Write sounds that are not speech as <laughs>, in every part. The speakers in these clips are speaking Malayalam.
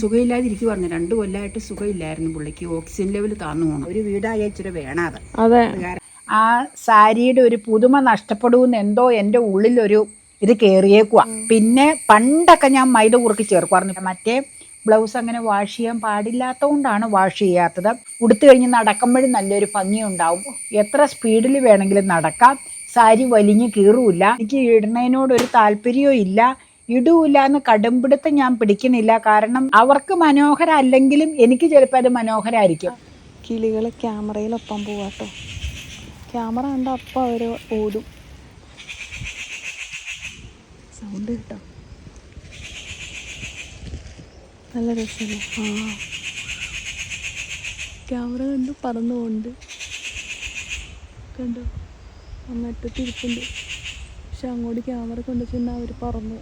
സുഖമില്ലാതിരിക്കുവായിരുന്നു രണ്ടു കൊല്ലായിട്ട് സുഖമില്ലായിരുന്നു പുള്ളിക്ക്. ഓക്സിജൻ ലെവൽ താന്നു പോകണം ഒരു വീടായ ഇച്ചിരി വേണം അത്. ആ സാരിയുടെ ഒരു പുതുമ നഷ്ടപ്പെടുമെന്ന് എന്തോ എന്റെ ഉള്ളിലൊരു ഇത് കയറിയേക്കുവാ പിന്നെ പണ്ടൊക്കെ ഞാൻ മൈദ കുറുക്കി ചേർക്കുമായിരുന്നു മറ്റേ ബ്ലൗസ് അങ്ങനെ വാഷ് ചെയ്യാൻ പാടില്ലാത്തതുകൊണ്ടാണ് വാഷ് ചെയ്യാത്തത്. ഉടുത്തു കഴിഞ്ഞ് നടക്കുമ്പോഴും നല്ലൊരു ഭംഗി ഉണ്ടാവും എത്ര സ്പീഡിൽ വേണമെങ്കിലും നടക്കാം. സാരി വലിഞ്ഞ് കീറൂല എനിക്ക് ഇടുന്നതിനോട് ഒരു താല്പര്യവും ഇല്ല. ഇടൂല എന്ന് കടുംപിടുത്തം ഞാൻ പിടിക്കുന്നില്ല. കാരണം അവർക്ക് മനോഹര അല്ലെങ്കിലും എനിക്ക് ചിലപ്പോൾ അത് മനോഹരമായിരിക്കും കിളികൾ ക്യാമറയിലൊപ്പം പോവാട്ടോ ക്യാമറ കണ്ട അപ്പം അവർ ഓടും. സൗണ്ട് കേട്ടോ. നല്ല രസമല്ലേ ആ. ക്യാമറ കണ്ടു പറന്നു പോകുന്നുണ്ട് കണ്ടോ. അങ്ങറ്റത്ത് തിരിപ്പുണ്ട് പക്ഷെ അങ്ങോട്ട് ക്യാമറ കൊണ്ടു ചെന്നാൽ അവർ പറന്നു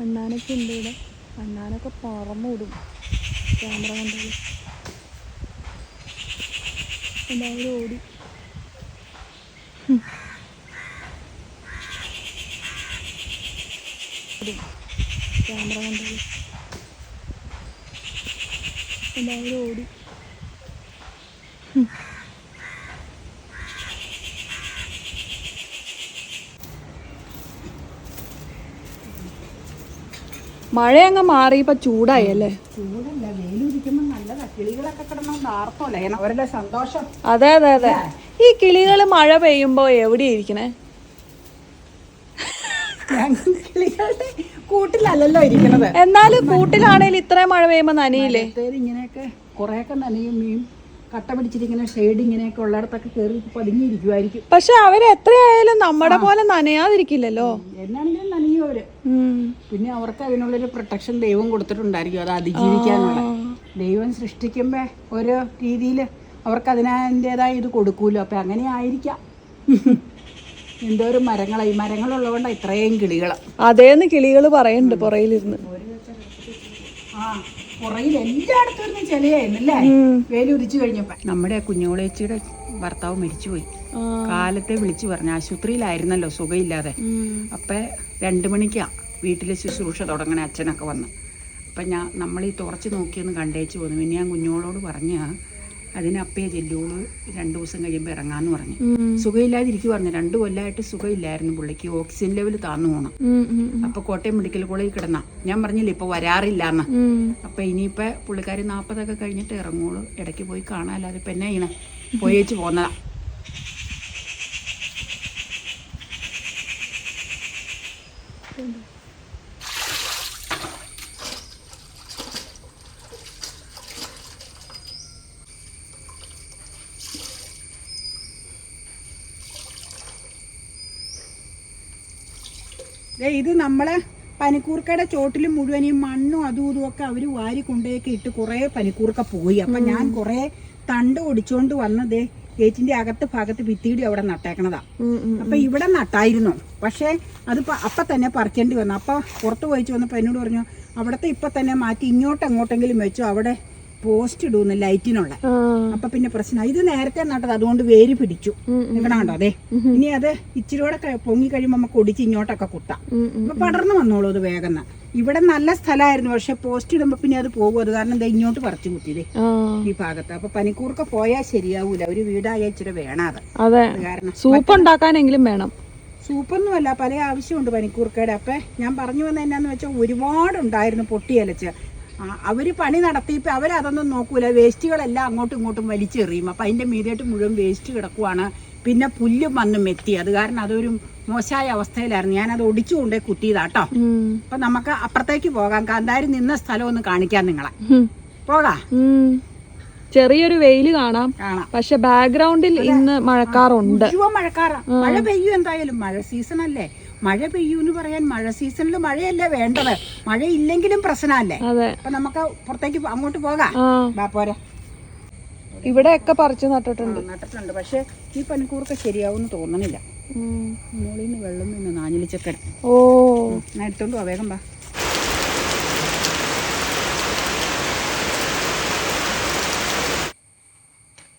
അണ്ണാനൊക്കെ ഉണ്ട് ഇവിടെ. അണ്ണാനൊക്കെ പറന്നു വിടും. ക്യാമറ കൊണ്ടുപോയി എല്ലാവരും ഓടും. ക്യാമറ കൊണ്ടുപോയി എല്ലാവരും ഓടി. മഴ അങ്ങ് മാറി ഇപ്പൊ ചൂടായി അല്ലേ ചൂടല്ല വെയിലിരിക്കുമ്പോൾ നല്ലതാ കിളികളൊക്കെ കിടന്നു ആർത്തോല്ലേ അവരുടെ സന്തോഷം. അതെ അതെ അതെ. ഈ കിളികൾ മഴ പെയ്യുമ്പോ എവിടെ ഇരിക്കണേ? കൂട്ടിലല്ലോ കിളികളുടെ കൂട്ടിലല്ലല്ലോ ഇരിക്കണത്. എന്നാലും കൂട്ടിലാണേലും ഇത്രയും മഴ പെയ്യുമ്പോ നനയില്ലേ? ഇങ്ങനെയൊക്കെ കുറേയൊക്കെ നനയും മീൻ കട്ട പിടിച്ചിരിക്കുന്ന ഷെയ്ഡ് ഇങ്ങനെയൊക്കെ ഉള്ളിടത്തൊക്കെ കയറി പതുങ്ങിയിരിക്കുമായിരിക്കും പക്ഷെ അവരെത്രയായാലും നമ്മുടെ പോലെ നനയാതിരിക്കില്ലല്ലോ? എന്നാണെങ്കിലും നനയും അവർ. പിന്നെ അവർക്ക് അതിനുള്ളൊരു പ്രൊട്ടക്ഷൻ ദൈവം കൊടുത്തിട്ടുണ്ടായിരിക്കും. അത് അതിജീവിക്കാനുള്ള. ദൈവം സൃഷ്ടിക്കുമ്പോ ഓരോ രീതിയിൽ അവർക്ക് അതിനതിന്റെതായ ഇത് കൊടുക്കൂലോ. അപ്പൊ അങ്ങനെ ആയിരിക്കാം. <laughs> എന്തോ ഒരു മരങ്ങളായി മരങ്ങളുള്ളതുകൊണ്ട് ഇത്രയും കിളികൾ അതേന്ന് കിളികൾ പറയുന്നുണ്ട് പുറയിലിരുന്ന്. ആ. പുറകിൽ എല്ലായിടത്തും ഇരുന്ന് ചെലയായിരുന്നല്ലേ വേലി ഉദിച്ചു കഴിഞ്ഞപ്പോ. നമ്മുടെ കുഞ്ഞോളേച്ചിയുടെ ഭർത്താവ് മരിച്ചുപോയി. കാലത്തെ വിളിച്ചു പറഞ്ഞു ആശുപത്രിയിലായിരുന്നല്ലോ സുഖമില്ലാതെ അപ്പൊ രണ്ടു മണിക്കാ വീട്ടിലെ ശുശ്രൂഷ തുടങ്ങണ അച്ഛനൊക്കെ വന്ന്. അപ്പം ഞാൻ നമ്മൾ ഈ തുറച്ച് നോക്കിയൊന്ന് കണ്ടേച്ച് പോന്നു. പിന്നെ ഞാൻ കുഞ്ഞോളോട് പറഞ്ഞ അതിനപ്പേ ചെല്ലുള്ളൂ രണ്ടു ദിവസം കഴിയുമ്പോൾ ഇറങ്ങാന്ന് പറഞ്ഞു. സുഖമില്ലാതിരിക്കു പറഞ്ഞു. രണ്ടു കൊല്ലമായിട്ട് സുഖമില്ലായിരുന്നു പുള്ളിക്ക്. ഓക്സിജൻ ലെവൽ താന്നു പോണം. അപ്പൊ. കോട്ടയം മെഡിക്കൽ കോളേജിൽ കിടന്ന. ഞാൻ പറഞ്ഞില്ല ഇപ്പൊ വരാറില്ല എന്ന് ഉം. അപ്പം ഇനിയിപ്പോൾ പുള്ളിക്കാരി നാപ്പതൊക്കെ കഴിഞ്ഞിട്ട് ഇറങ്ങുള്ളൂ ഇടയ്ക്ക് പോയി കാണാല്ലാതെ ഇപ്പൊ എന്നെ പോയി പോയേച്ച് പോന്നതാ. ദേ ഇത് നമ്മളെ പനിക്കൂർക്കയുടെ ചോട്ടിൽ മുഴുവൻ ഈ മണ്ണും അതും ഇതും ഒക്കെ അവർ വാരി കൊണ്ടേക്ക് ഇട്ട് കുറെ പനിക്കൂർക്ക പോയി. അപ്പൊ ഞാൻ കുറേ തണ്ട് ഒടിച്ചോണ്ട് വന്നത് ഗേറ്റിന്റെ അകത്ത് ഭാഗത്ത് ഭിത്തിയുടെ അവിടെ നട്ടേക്കണതാ. അപ്പൊ ഇവിടെ നട്ടായിരുന്നു. പക്ഷേ അത് അപ്പൊ തന്നെ പറിക്കേണ്ടി വന്നു. അപ്പൊ പുറത്ത് പോയിച്ച് വന്നപ്പോ എന്നോട് പറഞ്ഞു അവിടത്തെ ഇപ്പൊ തന്നെ മാറ്റി ഇങ്ങോട്ട് എങ്ങോട്ടെങ്കിലും വെച്ചു. അവിടെ പോസ്റ്റ് ഇടുന്നു ലൈറ്റിനുള്ള. അപ്പൊ പിന്നെ പ്രശ്നം ഇത് നേരത്തെ നട്ടത് അതുകൊണ്ട് വേര് പിടിച്ചു. നിൽക്കണോ അതെ ഇനി അത് ഇച്ചിരിയോടെ പൊങ്ങി കഴിയുമ്പോൾ നമുക്ക് ഒടിച്ച് ഇങ്ങോട്ടൊക്കെ കുത്താം. ഉം. അപ്പൊ പടർന്നു വന്നോളൂ അത് വേഗം ഇവിടെ നല്ല സ്ഥലമായിരുന്നു പക്ഷെ പോസ്റ്റ് ഇടുമ്പോ പിന്നെ അത് പോകും. അത് കാരണം എന്താ ഇങ്ങോട്ട് പറിച്ചു കുത്തിയതേ. ഈ ഭാഗത്ത്. അപ്പൊ പനിക്കൂർക്ക പോയാൽ ശരിയാവൂല. ഒരു വീടായ ഇച്ചിരി വേണം അത്. അതെ കാരണം സൂപ്പ് ഉണ്ടാക്കാനെങ്കിലും വേണം. സൂപ്പൊന്നുമല്ല പല ആവശ്യമുണ്ട് പനിക്കൂർക്കയുടെ. അപ്പൊ ഞാൻ പറഞ്ഞു വന്ന എന്നാന്ന് വെച്ചാൽ ഒരുപാടുണ്ടായിരുന്നു പൊട്ടിയലച്ച്. ആ, അവർ പണി നടത്തിയപ്പോൾ അവരതൊന്നും നോക്കൂല. വേസ്റ്റുകളെല്ലാം അങ്ങോട്ടും ഇങ്ങോട്ടും വലിച്ചെറിയും. അപ്പം അതിന്റെ മീതിയായിട്ട് മുഴുവൻ വേസ്റ്റ് കിടക്കുവാണ്. പിന്നെ പുല്ലും വന്ന് എത്തി അത് കാരണം അതൊരു മോശമായ അവസ്ഥയിലായിരുന്നു. ഞാനത് ഒടിച്ചുകൊണ്ടേ ഒടിച്ചു കൊണ്ടേ കുത്തിയതാട്ടോ. അപ്പം നമുക്ക് അപ്പുറത്തേക്ക് പോകാം. കാന്താരി നിന്ന സ്ഥലം ഒന്ന് കാണിക്കാം നിങ്ങളെ. പോകാം. ചെറിയൊരു വെയിൽ കാണാം. പക്ഷെ ബാക്ക്ഗ്രൗണ്ടിൽ ഇന്ന് മഴക്കാറുണ്ട്. മഴ പെയ്യും എന്തായാലും. മഴ സീസൺ അല്ലേ മഴ പെയ്യൂ എന്ന് പറയാൻ മഴ സീസണിൽ മഴയല്ലേ വേണ്ടത്? മഴ ഇല്ലെങ്കിലും പ്രശ്നമല്ലേ അപ്പൊ നമുക്ക് പുറത്തേക്ക് അങ്ങോട്ട് പോകാം. ആ. ഇവിടെ ഒക്കെ പറിച്ചു നട്ടിട്ടുണ്ട്. നട്ടിട്ടുണ്ട്. പക്ഷെ ഈ പനിക്കൂർക്ക ശരിയാവുമെന്ന് തോന്നണില്ല. മുകളിൽ നിന്ന് വെള്ളം നിന്ന് നാഞ്ഞിലിച്ചക്കട ഓ. എടുത്തോണ്ട് പോവാ വേഗം വാ.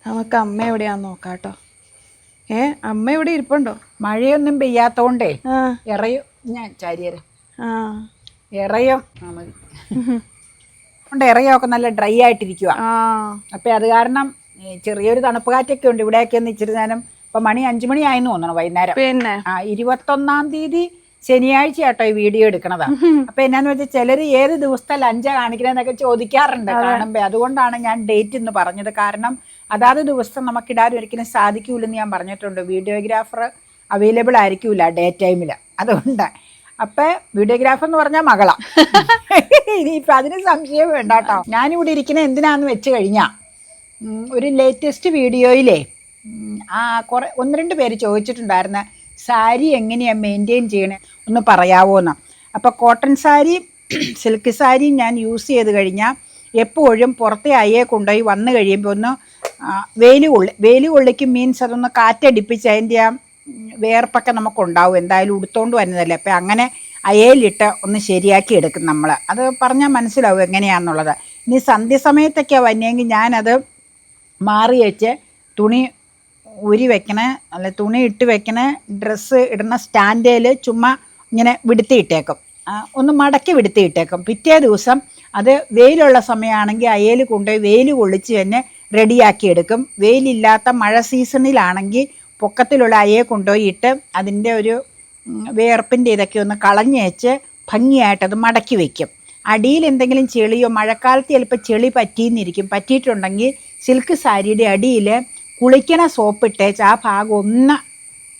നമുക്ക് അമ്മ എവിടെയാന്ന് നോക്കാട്ടോ. ഏ അമ്മ ഇവിടെ ഇരിപ്പുണ്ടോ? മഴയൊന്നും പെയ്യാത്തോണ്ടേ ഇറയോ. ഞാൻ ചാരിയര. ഇറയും. മതി. ഇറയൊക്കെ നല്ല ഡ്രൈ ആയിട്ടിരിക്കുക ആ. അപ്പം അത് കാരണം ചെറിയൊരു തണുപ്പ് കാറ്റൊക്കെ ഉണ്ട്. ഇവിടെയൊക്കെ ഒന്ന് ഇച്ചിരി നേരം ഇപ്പം മണി അഞ്ചു മണി ആയെന്ന് തോന്നണം വൈകുന്നേരം. പിന്നെ? ആ ഇരുപത്തൊന്നാം തീയതി ശനിയാഴ്ച ആട്ടോ ഈ വീഡിയോ എടുക്കണതാ. അപ്പൊ എന്നാന്ന് വെച്ചാൽ ചിലർ ഏത് ദിവസത്തെ ലഞ്ചാ കാണിക്കണെന്നൊക്കെ ചോദിക്കാറുണ്ട് കാണുമ്പോ. അതുകൊണ്ടാണ് ഞാൻ ഡേറ്റ് ഇന്ന് പറഞ്ഞത്. കാരണം അതാത് ദിവസം നമുക്ക് ഇടാൻ ഒരിക്കലും സാധിക്കൂലെന്ന് ഞാൻ പറഞ്ഞിട്ടുണ്ട്. വീഡിയോഗ്രാഫർ അവൈലബിൾ ആയിരിക്കൂല ഡേ ടൈമിൽ അതുകൊണ്ട് അപ്പൊ വീഡിയോഗ്രാഫർ എന്ന് പറഞ്ഞാൽ മകളാ. ഇനിയിപ്പൊ അതിന് സംശയം വേണ്ട കേട്ടോ. ഞാനിവിടെ ഇരിക്കുന്ന എന്തിനാന്ന് വെച്ച് കഴിഞ്ഞാ ഒരു ലേറ്റസ്റ്റ് വീഡിയോയിലേ ആ കുറെ ഒന്ന് രണ്ട് പേര് ചോദിച്ചിട്ടുണ്ടായിരുന്ന സാരി എങ്ങനെയാണ് മെയിന്റെയിൻ ചെയ്യണേ? ഒന്ന് പറയാവോന്ന്? അപ്പോൾ കോട്ടൺ സാരി സിൽക്ക് സാരിയും ഞാൻ യൂസ് ചെയ്ത് കഴിഞ്ഞാൽ എപ്പോഴും പുറത്തെ അയ്യെ കൊണ്ടുപോയി വന്നു കഴിയുമ്പോൾ ഒന്ന് വെയിൽ കൊള്ളി വെയിൽ കൊള്ളിക്കും മീൻസ് അതൊന്ന് കാറ്റടിപ്പിച്ച് അതിന്റെ ആ വേർപ്പൊക്കെ നമുക്കുണ്ടാവും. എന്തായാലും ഉടുത്തോണ്ട് വരുന്നതല്ലേ. അപ്പം അങ്ങനെ അയലിട്ട് ഒന്ന് ശരിയാക്കി എടുക്കും നമ്മൾ അത് പറഞ്ഞാൽ മനസ്സിലാവും എങ്ങനെയാണെന്നുള്ളത് ഇനി സന്ധ്യസമയത്തൊക്കെയാണ് വന്നെങ്കിൽ ഞാനത് മാറി വെച്ച് തുണി ഊരി വെക്കണ അല്ല തുണി ഇട്ട് വെക്കണ ഡ്രസ്സ് ഇടുന്ന സ്റ്റാൻഡേൽ ചുമ്മാ ഇങ്ങനെ വിടുത്തിയിട്ടേക്കും. ഒന്ന് മടക്കി വിടുത്തിയിട്ടേക്കും. പിറ്റേ ദിവസം അത് വെയിലുള്ള സമയമാണെങ്കിൽ അയൽ കൊണ്ടുപോയി വെയിൽ കൊള്ളിച്ച് തന്നെ റെഡിയാക്കി എടുക്കും വെയിലില്ലാത്ത മഴ സീസണിലാണെങ്കിൽ പൊക്കത്തിലുള്ള അയയെ കൊണ്ടുപോയി ഇട്ട് അതിന്റെ ഒരു വേർപ്പിന്റെ ഇതൊക്കെ ഒന്ന് കളഞ്ഞേച്ച് ഭംഗിയായിട്ടത് മടക്കി വയ്ക്കും അടിയിൽ എന്തെങ്കിലും ചെളിയോ മഴക്കാലത്ത് ചിലപ്പോൾ ചെളി പറ്റിയെന്നിരിക്കും. പറ്റിയിട്ടുണ്ടെങ്കിൽ സിൽക്ക് സാരിയുടെ അടിയിൽ കുളിക്കണ സോപ്പ് ഇട്ടേച്ച് ആ ഭാഗം ഒന്ന്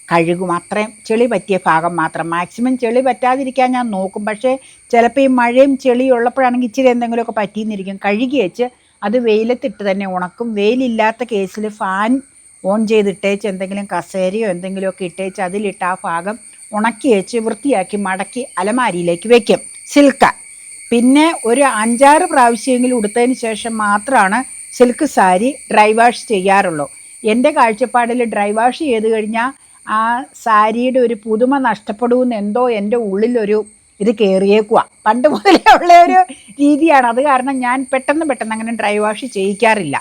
കഴുകും. അത്രയും ചെളി പറ്റിയ ഭാഗം മാത്രം. മാക്സിമം ചെളി പറ്റാതിരിക്കാൻ ഞാൻ നോക്കും. പക്ഷേ ചിലപ്പോൾ ഈ മഴയും ചെളിയും ഉള്ളപ്പോഴാണെങ്കിൽ ഇച്ചിരി എന്തെങ്കിലുമൊക്കെ പറ്റിയെന്നിരിക്കും. കഴുകി വെച്ച് അത് വെയിലത്തിട്ട് തന്നെ ഉണക്കും. വെയിലില്ലാത്ത കേസിൽ ഫാൻ ഓൺ ചെയ്തിട്ടേച്ച് എന്തെങ്കിലും കസേരയോ എന്തെങ്കിലുമൊക്കെ ഇട്ടേച്ച് അതിലിട്ട് ആ ഭാഗം ഉണക്കി വെച്ച് വൃത്തിയാക്കി മടക്കി അലമാരിയിലേക്ക് വെക്കും. സിൽക്ക. പിന്നെ ഒരു അഞ്ചാറ് പ്രാവശ്യമെങ്കിലും ഉടുത്തതിന് ശേഷം മാത്രമാണ് സിൽക്ക് സാരി ഡ്രൈ വാഷ് ചെയ്യാറുള്ളൂ. എന്റെ കാഴ്ചപ്പാടിൽ ഡ്രൈ വാഷ് ചെയ്ത് കഴിഞ്ഞാൽ ആ സാരിയുടെ ഒരു പുതുമ നഷ്ടപ്പെടുമെന്ന് എന്തോ എന്റെ ഉള്ളിലൊരു ഇത് കയറിയേക്കുക പണ്ട് മുതലേ ഉള്ള ഒരു രീതിയാണ്. അത് കാരണം ഞാൻ പെട്ടെന്ന് പെട്ടെന്ന് അങ്ങനെ ഡ്രൈ വാഷ് ചെയ്യിക്കാറില്ല.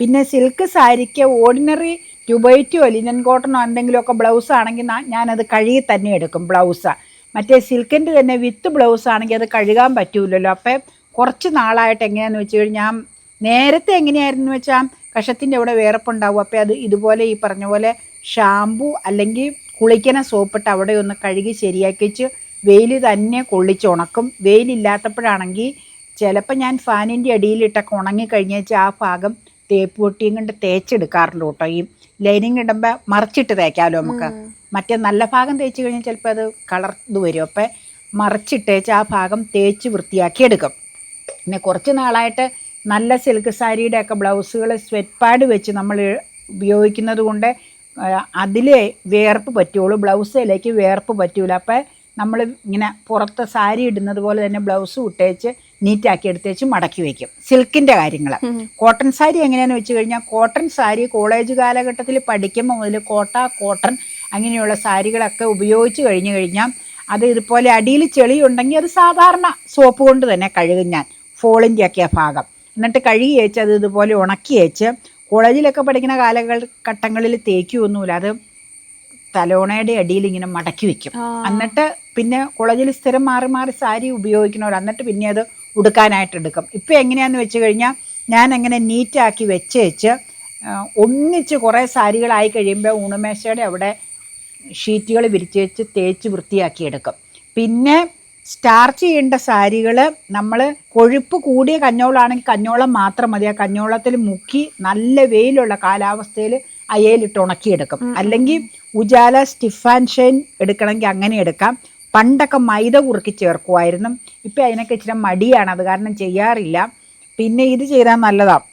പിന്നെ സിൽക്ക് സാരിക്ക് ഓർഡിനറി ട്യൂബൈറ്റോ ലിനൻ കോട്ടണോ എന്തെങ്കിലുമൊക്കെ ബ്ലൗസ് ആണെങ്കിൽ ഞാനത് കഴുകി തന്നെ എടുക്കും ബ്ലൗസ് മറ്റേ സിൽക്കിന്റെ തന്നെ വിത്ത് ബ്ലൗസ് ആണെങ്കിൽ അത് കഴുകാൻ പറ്റൂലല്ലോ. അപ്പം കുറച്ച് നാളായിട്ട് എങ്ങനെയാന്ന് വെച്ച് കഴിഞ്ഞാൽ നേരത്തെ എങ്ങനെയായിരുന്നു വെച്ചാൽ കഷത്തിന്റെ അവിടെ വേർപ്പുണ്ടാവും അപ്പോൾ അത് ഇതുപോലെ ഈ പറഞ്ഞ പോലെ ഷാമ്പു അല്ലെങ്കിൽ കുളിക്കണ സോപ്പിട്ട് അവിടെ ഒന്ന് കഴുകി ശരിയാക്കി വെച്ച് വെയിൽ തന്നെ കൊള്ളിച്ചുണക്കും വെയിലില്ലാത്തപ്പോഴാണെങ്കിൽ ചിലപ്പോൾ ഞാൻ ഫാനിന്റെ അടിയിലിട്ടൊക്കെ ഉണങ്ങി കഴിഞ്ഞേച്ച് ആ ഭാഗം തേപ്പ് പൊട്ടിയും കൊണ്ട് തേച്ചെടുക്കാറുണ്ട് കേട്ടോ. ഈ ലൈനിങ് ഇടുമ്പോൾ മറിച്ചിട്ട് തേക്കാമല്ലോ നമുക്ക്. മറ്റേ നല്ല ഭാഗം തേച്ച് കഴിഞ്ഞാൽ ചിലപ്പോൾ അത് കളർ ഇത് വരും. അപ്പം മറിച്ചിട്ടേച്ച് ആ ഭാഗം തേച്ച് വൃത്തിയാക്കി എടുക്കും. പിന്നെ കുറച്ച് നാളായിട്ട് നല്ല സിൽക്ക് സാരിയുടെ ഒക്കെ ബ്ലൗസുകൾ സ്വെറ്റ് പാഡ് വെച്ച് നമ്മൾ ഉപയോഗിക്കുന്നത് കൊണ്ട് അതിൽ വേർപ്പ് പറ്റുള്ളൂ. ബ്ലൗസിലേക്ക് വേർപ്പ് പറ്റൂല. അപ്പം നമ്മൾ ഇങ്ങനെ പുറത്ത് സാരി ഇടുന്നത് പോലെ തന്നെ ബ്ലൗസ് ഇട്ടേച്ച് നീറ്റാക്കി എടുത്തേച്ച് മടക്കി വയ്ക്കും സിൽക്കിന്റെ കാര്യങ്ങൾ കോട്ടൺ സാരി എങ്ങനെയാണെന്ന് വെച്ച് കഴിഞ്ഞാൽ കോട്ടൺ സാരി കോളേജ് കാലഘട്ടത്തിൽ പഠിക്കുമ്പോൾ മുതൽ കോട്ട കോട്ടൺ അങ്ങനെയുള്ള സാരികളൊക്കെ ഉപയോഗിച്ച് കഴിഞ്ഞു കഴിഞ്ഞാൽ അത് ഇതുപോലെ അടിയിൽ ചെളി ഉണ്ടെങ്കിൽ അത് സാധാരണ സോപ്പ് കൊണ്ട് തന്നെ കഴുകും ഞാൻ ഫോളിന്റെ ഒക്കെ ഭാഗം. എന്നിട്ട് കഴുകി വെച്ച് അത് ഇതുപോലെ ഉണക്കി വെച്ച് കോളേജിലൊക്കെ പഠിക്കുന്ന കാലഘട്ടങ്ങളിൽ തേക്കുമൊന്നുമില്ല അത് തലോണയുടെ അടിയിൽ ഇങ്ങനെ മടക്കി വെക്കും. എന്നിട്ട് പിന്നെ കോളേജിൽ സ്ഥിരം മാറി മാറി സാരി ഉപയോഗിക്കുന്നവർ എന്നിട്ട് പിന്നെ അത് ഉടുക്കാനായിട്ട് എടുക്കും. ഇപ്പം എങ്ങനെയാന്ന് വെച്ച് കഴിഞ്ഞാൽ ഞാൻ അങ്ങനെ നീറ്റാക്കി വെച്ച് വെച്ച് ഒന്നിച്ച് കുറേ സാരികളായി കഴിയുമ്പോൾ ഊണുമേശയുടെ അവിടെ ഷീറ്റുകൾ വിരിച്ച് വെച്ച് തേച്ച് വൃത്തിയാക്കി എടുക്കും. പിന്നെ സ്റ്റാർച്ച് ചെയ്യേണ്ട സാരികൾ നമ്മൾ കൊഴുപ്പ് കൂടിയ കഞ്ഞോളാണെങ്കിൽ കഞ്ഞോളം മാത്രം മതി. ആ കഞ്ഞോളത്തിൽ മുക്കി നല്ല വെയിലുള്ള കാലാവസ്ഥയിൽ അയയിലിട്ട് ഉണക്കിയെടുക്കും. അല്ലെങ്കിൽ ഉജാല സ്റ്റിഫ് ആൻഡ് ഷൈൻ എടുക്കണമെങ്കിൽ അങ്ങനെ എടുക്കാം. പണ്ടൊക്കെ മൈദ കുറുക്കി ചേർക്കുമായിരുന്നു ഇപ്പം അതിനൊക്കെ ഇച്ചിരി മടിയാണ്. അത് കാരണം ചെയ്യാറില്ല. പിന്നെ ഇത് ചെയ്താൽ നല്ലതാണ്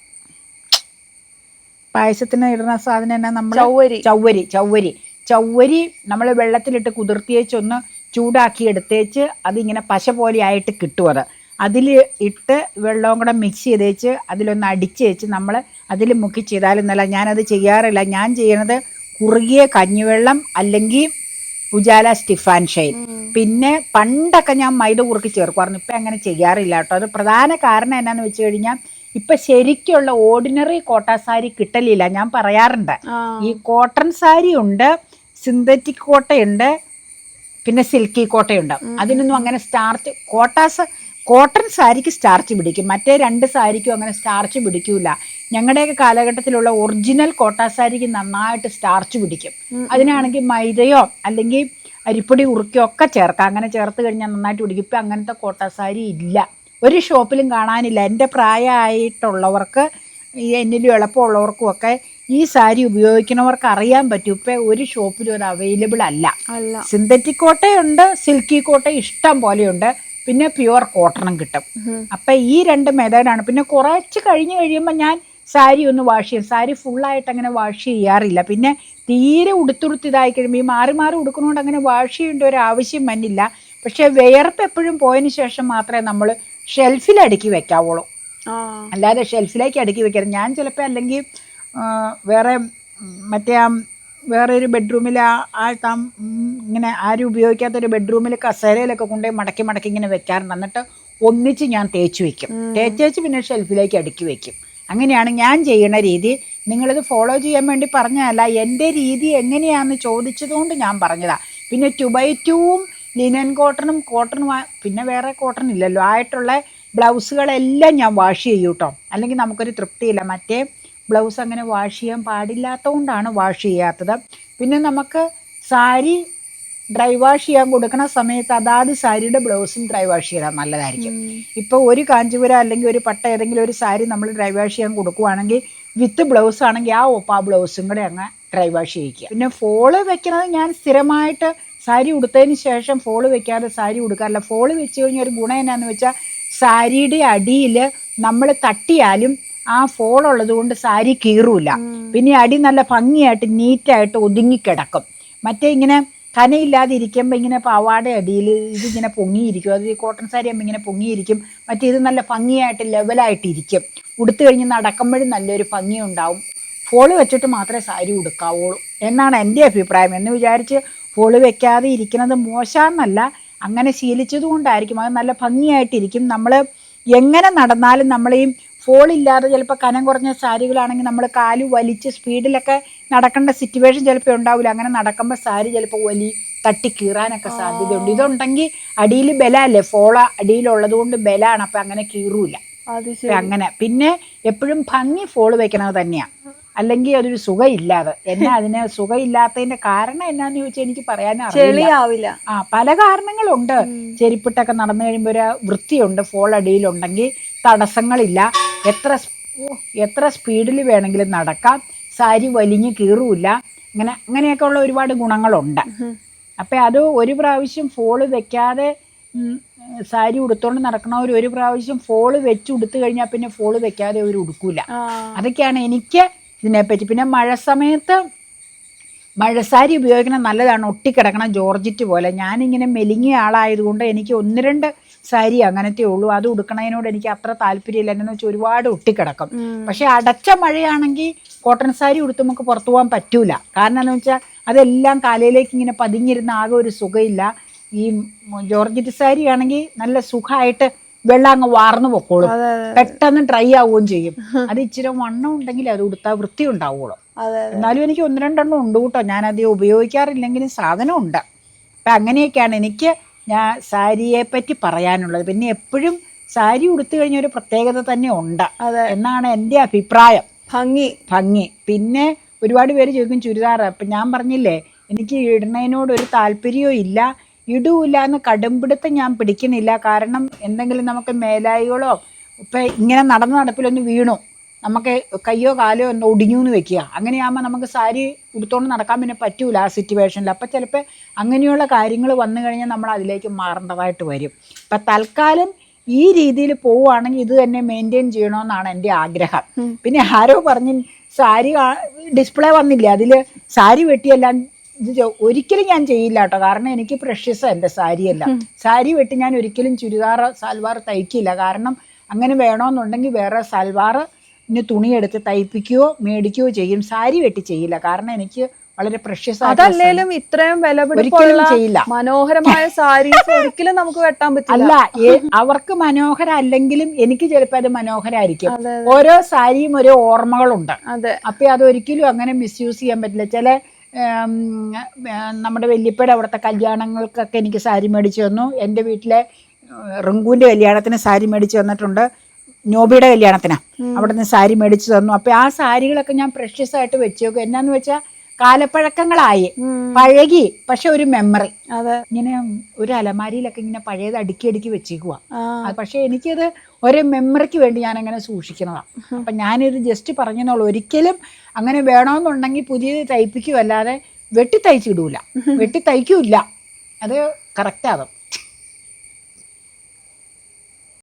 പായസത്തിന് ഇടുന്ന സാധനം എന്നാ നമ്മൾ ചൗവരി ചൗവരി ചൗവരി ചൗവരി നമ്മൾ വെള്ളത്തിലിട്ട് കുതിർത്തിയേച്ച് ഒന്ന് ചൂടാക്കി എടുത്തേച്ച് അതിങ്ങനെ പശ പോലെ ആയിട്ട് കിട്ടും അത്. അതിൽ ഇട്ട് വെള്ളവും കൂടെ മിക്സ് ചെയ്തേച്ച് അതിലൊന്ന് അടിച്ച് വെച്ച് നമ്മൾ അതിൽ മുക്കി ചെയ്താലും നല്ല ഞാനത് ചെയ്യാറില്ല. ഞാൻ ചെയ്യണത് കുറുകിയ കഞ്ഞിവെള്ളം അല്ലെങ്കിൽ ഉജാല സ്റ്റിഫാൻ ഷെയ്ൻ. പിന്നെ പണ്ടൊക്കെ ഞാൻ മൈദ കുറുക്കി ചേർക്കുമായിരുന്നു ഇപ്പം അങ്ങനെ ചെയ്യാറില്ല കേട്ടോ. അത് പ്രധാന കാരണം എന്നാന്ന് വെച്ച് കഴിഞ്ഞാൽ ഇപ്പൊ ശരിക്കുള്ള ഓർഡിനറി കോട്ട സാരി കിട്ടലില്ല. ഞാൻ പറയാറുണ്ട്. ഈ കോട്ടൺ സാരി ഉണ്ട് സിന്തറ്റിക് കോട്ടയുണ്ട് പിന്നെ സിൽക്കി കോട്ടയുണ്ട്. അതിനൊന്നും അങ്ങനെ സ്റ്റാർച്ച് കോട്ടാസ് കോട്ടൺ സാരിക്ക് സ്റ്റാർച്ച് പിടിക്കും. മറ്റേ രണ്ട് സാരിക്കും അങ്ങനെ സ്റ്റാർച്ച് പിടിക്കൂല. ഞങ്ങളുടെയൊക്കെ കാലഘട്ടത്തിലുള്ള ഒറിജിനൽ കോട്ട സാരിക്ക് നന്നായിട്ട് സ്റ്റാർച്ച് പിടിക്കും. അതിനാണെങ്കിൽ മൈദയോ അല്ലെങ്കിൽ അരിപ്പൊടി ഉറുക്കിയോ ഒക്കെ ചേർക്കാം. അങ്ങനെ ചേർത്ത് കഴിഞ്ഞാൽ നന്നായിട്ട് പിടിക്കും. ഇപ്പം അങ്ങനത്തെ കോട്ട സാരി ഇല്ല. ഒരു ഷോപ്പിലും കാണാനില്ല. എന്റെ പ്രായമായിട്ടുള്ളവർക്ക് ഈ എന്നിലും എളുപ്പമുള്ളവർക്കും ഒക്കെ ഈ സാരി ഉപയോഗിക്കുന്നവർക്ക് അറിയാൻ പറ്റും. ഇപ്പം ഒരു ഷോപ്പിലും അത് അവൈലബിൾ അല്ല. സിന്തറ്റിക് കോട്ടയുണ്ട് സിൽക്കി കോട്ട ഇഷ്ടം പോലെയുണ്ട്. പിന്നെ പ്യുവർ കോട്ടണും കിട്ടും. അപ്പൊ ഈ രണ്ട് മെത്തേഡാണ് പിന്നെ കുറച്ച് കഴിഞ്ഞ് കഴിയുമ്പോൾ ഞാൻ സാരി ഒന്ന് വാഷ് ചെയ്യും. സാരി ഫുള്ളായിട്ട് അങ്ങനെ വാഷ് ചെയ്യാറില്ല. പിന്നെ തീരെ ഉടുത്തുടുത്തിതായി കഴിയുമ്പോൾ ഈ മാറി മാറി ഉടുക്കുന്നതുകൊണ്ട് അങ്ങനെ വാഷ് ചെയ്യേണ്ട ഒരു ആവശ്യം വന്നില്ല. പക്ഷേ വിയർപ്പ് എപ്പോഴും പോയതിന് ശേഷം മാത്രമേ നമ്മൾ ഷെൽഫിൽ അടുക്കി വെക്കാവുള്ളൂ. അല്ലാതെ ഷെൽഫിലേക്ക് അടുക്കി വെക്കരുത്. ഞാൻ ചിലപ്പോൾ അല്ലെങ്കിൽ വേറെ മറ്റേ ആ വേറെ ഒരു ബെഡ്റൂമിൽ ആ ആ താം ഇങ്ങനെ ആരും ഉപയോഗിക്കാത്ത ഒരു ബെഡ്റൂമിൽ കസേരയിലൊക്കെ കൊണ്ടുപോയി മടക്കി മടക്കി ഇങ്ങനെ വെക്കാറുണ്ട്. എന്നിട്ട് ഒന്നിച്ച് ഞാൻ തേച്ച് വെക്കും. തേച്ച് വെച്ച് പിന്നെ ഷെൽഫിലേക്ക് അടുക്കി വെക്കും. അങ്ങനെയാണ് ഞാൻ ചെയ്യുന്ന രീതി. നിങ്ങളിത് ഫോളോ ചെയ്യാൻ വേണ്ടി പറഞ്ഞതല്ല എന്റെ രീതി എങ്ങനെയാണെന്ന് ചോദിച്ചതുകൊണ്ട് ഞാൻ പറഞ്ഞതാണ് പിന്നെ ടു ബൈ ടൂവും ലിനൻ കോട്ടണും കോട്ടണും പിന്നെ വേറെ കോട്ടൺ ഇല്ലല്ലോ. ആയിട്ടുള്ള ബ്ലൗസുകളെല്ലാം ഞാൻ വാഷ് ചെയ്യൂട്ടോ. അല്ലെങ്കിൽ നമുക്കൊരു തൃപ്തിയില്ല. മറ്റേ ബ്ലൗസ് അങ്ങനെ വാഷ് ചെയ്യാൻ പാടില്ലാത്തതുകൊണ്ടാണ് വാഷ് ചെയ്യാത്തത്. പിന്നെ നമുക്ക് സാരി ഡ്രൈ വാഷ് ചെയ്യാൻ കൊടുക്കുന്ന സമയത്ത് അതാത് സാരിയുടെ ബ്ലൗസും ഡ്രൈ വാഷ് ചെയ്താൽ നല്ലതായിരിക്കും. ഇപ്പോൾ ഒരു കാഞ്ചീപുരം അല്ലെങ്കിൽ ഒരു പട്ട ഏതെങ്കിലും ഒരു സാരി നമ്മൾ ഡ്രൈ വാഷ് ചെയ്യാൻ കൊടുക്കുവാണെങ്കിൽ വിത്ത് ബ്ലൗസ് ആണെങ്കിൽ ആ ഒപ്പ ആ ബ്ലൗസും കൂടെ അങ്ങ് ഡ്രൈ വാഷ് ചെയ്യിക്കുക. പിന്നെ ഫോൾ വെക്കുന്നത് ഞാൻ സ്ഥിരമായിട്ട് സാരി ഉടുത്തതിന് ശേഷം ഫോൾ വെക്കാതെ സാരി ഉടുക്കാറില്ല. ഫോൾ വെച്ച് കഴിഞ്ഞാൽ ഒരു ഗുണം എന്നാന്ന് വെച്ചാൽ സാരിയുടെ അടിയിൽ നമ്മൾ തട്ടിയാലും ആ ഫോൾ ഉള്ളത് കൊണ്ട് സാരി കീറൂല. പിന്നെ അടി നല്ല ഭംഗിയായിട്ട് നീറ്റായിട്ട് ഒതുങ്ങിക്കിടക്കും. മറ്റേ ഇങ്ങനെ കനയില്ലാതെ ഇരിക്കുമ്പോൾ ഇങ്ങനെ പാവാട അടിയിൽ ഇതിങ്ങനെ പൊങ്ങിയിരിക്കും. അത് ഈ കോട്ടൺ സാരി ആകുമ്പോൾ ഇങ്ങനെ പൊങ്ങിയിരിക്കും. മറ്റേ ഇത് നല്ല ഭംഗിയായിട്ട് ലെവലായിട്ട് ഇരിക്കും ഉടുത്തു കഴിഞ്ഞ് നടക്കുമ്പോഴും നല്ലൊരു ഭംഗി ഉണ്ടാവും ഫോൾ വെച്ചിട്ട് മാത്രമേ സാരി ഉടുക്കാവുള്ളൂ എന്നാണ് എന്റെ അഭിപ്രായം. എന്ന് വിചാരിച്ച് ഫോൾ വെക്കാതെ ഇരിക്കുന്നത് മോശമെന്നല്ല അങ്ങനെ ശീലിച്ചത് കൊണ്ടായിരിക്കും അത് നല്ല ഭംഗിയായിട്ടിരിക്കും. നമ്മൾ എങ്ങനെ നടന്നാലും നമ്മൾ ഈ ഫോളില്ലാതെ ചിലപ്പോൾ കനം കുറഞ്ഞ സാരികളാണെങ്കിൽ നമ്മൾ കാൽ വലിച്ച് സ്പീഡിലൊക്കെ നടക്കേണ്ട സിറ്റുവേഷൻ ചിലപ്പോൾ ഉണ്ടാവില്ല അങ്ങനെ നടക്കുമ്പോൾ സാരി ചിലപ്പോൾ വലി തട്ടി കീറാനൊക്കെ സാധ്യതയുണ്ട്. ഇതുണ്ടെങ്കിൽ അടിയിൽ ബല അല്ലേ ഫോള അടിയിലുള്ളത് കൊണ്ട് ബലാണ്. അപ്പം അങ്ങനെ കീറൂല. അങ്ങനെ. പിന്നെ എപ്പോഴും ഭംഗി ഫോൾ വെക്കണത് തന്നെയാണ് അല്ലെങ്കിൽ അതൊരു സുഖമില്ലാതെ എന്നാ അതിന് സുഖമില്ലാത്തതിന്റെ കാരണം എന്നാന്ന് ചോദിച്ചാൽ എനിക്ക് പറയാനാവില്ല ആ പല കാരണങ്ങളുണ്ട്. ചെരിപ്പിട്ടൊക്കെ നടന്നു കഴിയുമ്പോൾ ഒരു വൃത്തിയുണ്ട്. ഫോൾ അടിയിലുണ്ടെങ്കിൽ തടസ്സങ്ങളില്ല. എത്ര എത്ര സ്പീഡിൽ വേണമെങ്കിലും നടക്കാം. സാരി വലിഞ്ഞ് കീറൂല അങ്ങനെ അങ്ങനെയൊക്കെ ഉള്ള ഒരുപാട് ഗുണങ്ങളുണ്ട്. അപ്പം അത് ഒരു പ്രാവശ്യം ഫോൾ വെക്കാതെ സാരി ഉടുത്തോണ്ട് നടക്കണവർ ഒരു പ്രാവശ്യം ഫോൾ വെച്ച് ഉടുത്തു കഴിഞ്ഞാൽ പിന്നെ ഫോൾ വെക്കാതെ അവർ ഉടുക്കൂല. അതൊക്കെയാണ് എനിക്ക് ഇതിനെപ്പറ്റി. പിന്നെ മഴ സമയത്ത് മഴസാരി ഉപയോഗിക്കണം നല്ലതാണ്. ഒട്ടിക്കിടക്കണം ജോർജിറ്റ് പോലെ. ഞാനിങ്ങനെ മെലിങ്ങിയ ആളായതുകൊണ്ട് എനിക്ക് ഒന്ന് രണ്ട് സാരി അങ്ങനത്തെ ഉള്ളൂ. അത് ഉടുക്കണതിനോട് എനിക്ക് അത്ര താല്പര്യമില്ല. എന്നു വെച്ചാൽ ഒരുപാട് ഒട്ടിക്കിടക്കും. പക്ഷെ അടച്ച മഴയാണെങ്കിൽ കോട്ടൺ സാരി ഉടുത്ത് നമുക്ക് പുറത്തു പോകാൻ പറ്റൂല. കാരണം എന്ന് വെച്ചാൽ അതെല്ലാം കാലയിലേക്ക് ഇങ്ങനെ പതിഞ്ഞിരുന്ന ആകെ ഒരു സുഖമില്ല ഈ ജോർജറ്റ് സാരി ആണെങ്കിൽ നല്ല സുഖമായിട്ട് വെള്ളം അങ്ങ് വാർന്നു പൊക്കോളും. പെട്ടെന്ന് ഡ്രൈ ആവുകയും ചെയ്യും. അത് ഇച്ചിരി വണ്ണം ഉണ്ടെങ്കിൽ അത് ഉടുത്താൽ വൃത്തി ഉണ്ടാവുള്ളൂ. എന്നാലും എനിക്ക് ഒന്ന് രണ്ടെണ്ണം ഉണ്ട് കേട്ടോ. അധികം ഉപയോഗിക്കാറില്ലെങ്കിലും സാധനം ഉണ്ട് അപ്പം അങ്ങനെയൊക്കെയാണ് എനിക്ക് ഞാൻ സാരിയെ പറ്റി പറയാനുള്ളത്. പിന്നെ എപ്പോഴും സാരി ഉടുത്തു കഴിഞ്ഞ ഒരു പ്രത്യേകത തന്നെ ഉണ്ട്. അത്. എന്നാണ് എന്റെ അഭിപ്രായം. ഭംഗി. ഭംഗി. പിന്നെ ഒരുപാട് പേര് ചോദിക്കും ചുരിദാർ അപ്പം ഞാൻ പറഞ്ഞില്ലേ എനിക്ക് ഇടുന്നതിനോട് ഒരു താല്പര്യവും ഇല്ല ഇടൂല എന്ന് കടുംപിടുത്തം ഞാൻ പിടിക്കുന്നില്ല. കാരണം എന്തെങ്കിലും നമുക്ക് മേലായികളോ ഇപ്പം ഇങ്ങനെ നടന്ന നടപ്പിലൊന്ന് വീണു. നമുക്ക് കയ്യോ കാലോ ഒന്ന് ഒടിഞ്ഞു എന്ന് വെക്കുക. അങ്ങനെയാകുമ്പോൾ നമുക്ക് സാരി ഉടുത്തോണ്ട് നടക്കാൻ പിന്നെ പറ്റൂല ആ സിറ്റുവേഷനിൽ അപ്പം ചിലപ്പോൾ അങ്ങനെയുള്ള കാര്യങ്ങൾ വന്നു കഴിഞ്ഞാൽ നമ്മൾ അതിലേക്ക് മാറേണ്ടതായിട്ട് വരും. അപ്പം തൽക്കാലം ഈ രീതിയിൽ പോവുകയാണെങ്കിൽ ഇത് തന്നെ മെയിന്റെയിൻ ചെയ്യണമെന്നാണ് എന്റെ ആഗ്രഹം. പിന്നെ ആരോ പറഞ്ഞ് സാരി ഡിസ്പ്ലേ വന്നില്ല? അതിൽ സാരി വെട്ടിയെല്ലാം ഇത് ഒരിക്കലും ഞാൻ ചെയ്യില്ല കേട്ടോ. കാരണം എനിക്ക് പ്രഷ്യസ എന്റെ സാരിയല്ല. സാരി വെട്ടി ഞാൻ ഒരിക്കലും ചുരിദാർ സൽവാർ തയ്ക്കില്ല. കാരണം അങ്ങനെ വേണമെന്നുണ്ടെങ്കിൽ വേറെ സൽവാർ ഇനി തുണിയെടുത്ത് തയ്പ്പിക്കുകയോ മേടിക്കുകയോ ചെയ്യും. സാരി വെട്ടി ചെയ്യില്ല. കാരണം എനിക്ക് വളരെ പ്രഷ്യസ് അതല്ലേലും ഇത്രയും ഒരിക്കലും വിലപിടിപ്പുള്ള ചെയ്യില്ല. മനോഹരമായ <laughs> സാരീസ് ഒരിക്കലും നമുക്ക് വെട്ടാൻ പറ്റില്ല. അല്ല അവർക്ക് മനോഹര അല്ലെങ്കിലും എനിക്ക് ചിലപ്പോൾ അത് മനോഹരമായിരിക്കും ഓരോ സാരിയും ഓരോ ഓർമ്മകളുണ്ട്. അതെ. അപ്പൊ അതൊരിക്കലും അങ്ങനെ മിസ്യൂസ് ചെയ്യാൻ പറ്റില്ല. ചില നമ്മുടെ വല്യപ്പയുടെ അവിടുത്തെ കല്യാണങ്ങൾക്കൊക്കെ എനിക്ക് സാരി മേടിച്ചു തന്നു. എന്റെ വീട്ടിലെ റിങ്കുവിന്റെ കല്യാണത്തിന് സാരി മേടിച്ചു തന്നിട്ടുണ്ട്. നോബിയുടെ കല്യാണത്തിന്. ഉം. അവിടെ നിന്ന് സാരി മേടിച്ചു തന്നു. അപ്പൊ ആ സാരികളൊക്കെ ഞാൻ പ്രഷ്യസ് ആയിട്ട് വെച്ചു നോക്കും എന്നാന്ന് വെച്ചാൽ കാലപ്പഴക്കങ്ങളായി. പഴകി പക്ഷെ ഒരു മെമ്മറി അത്. ഇങ്ങനെ ഒരു അലമാരിയിലൊക്കെ ഇങ്ങനെ പഴയത് അടുക്കി അടുക്കി വെച്ചേക്കുക പക്ഷെ എനിക്കത് ഒരു മെമ്മറിക്ക് വേണ്ടി ഞാൻ അങ്ങനെ സൂക്ഷിക്കുന്നതാണ് അപ്പം ഞാനിത് ജസ്റ്റ് പറഞ്ഞെന്നുള്ളൂ ഒരിക്കലും അങ്ങനെ വേണമെന്നുണ്ടെങ്കിൽ പുതിയത് തയ്പ്പിക്കുമല്ലാതെ വെട്ടി തയ്ച്ചിടൂല വെട്ടി തയ്ക്കൂല അത്. കറക്റ്റാകും